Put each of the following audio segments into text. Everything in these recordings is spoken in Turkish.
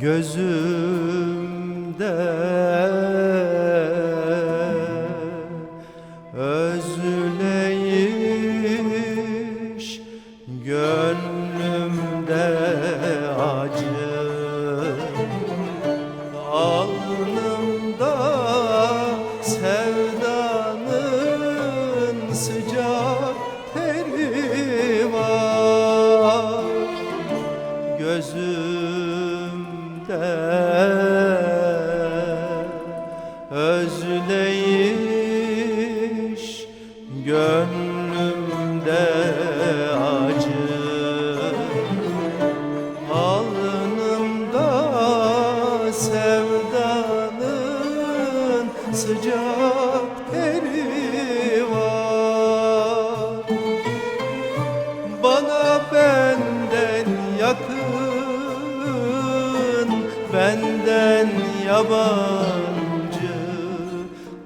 Gözümde. Özleyiş Gönlümde acı. Alnımda sevdanın sıcak teri var. Gözüm özleyiş gönlümde acı. Alnımda sevdanın sıcak teri var. Bana benden yakın Benden yabancı.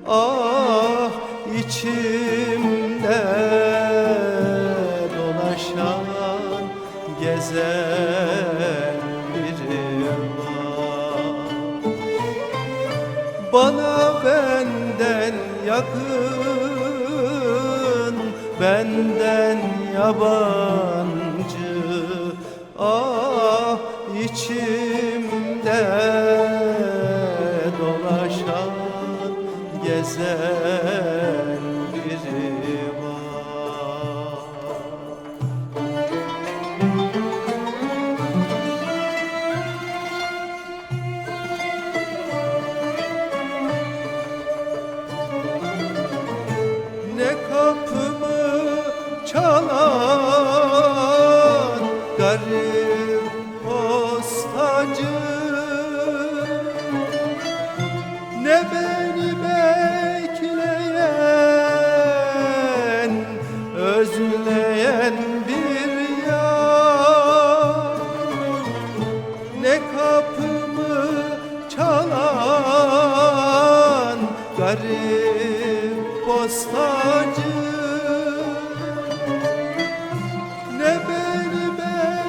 Ah içimde dolaşan gezen biri var. Bana benden yakın Benden yabancı. Ah içimde dolaşan Gezen garip postacı. Ne beni bekleyen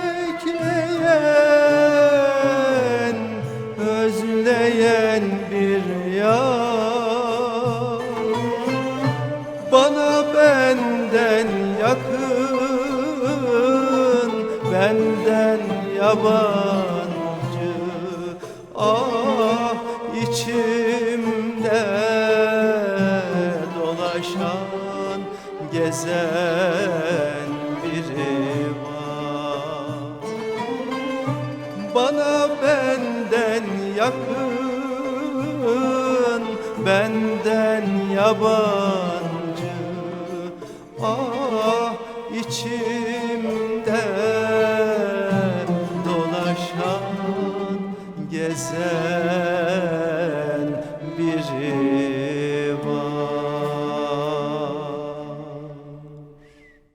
özleyen bir yar. Bana benden yakın benden yabancı. Ah içimde gezen biri var. Bana benden yakın benden yabancı. Ah içimde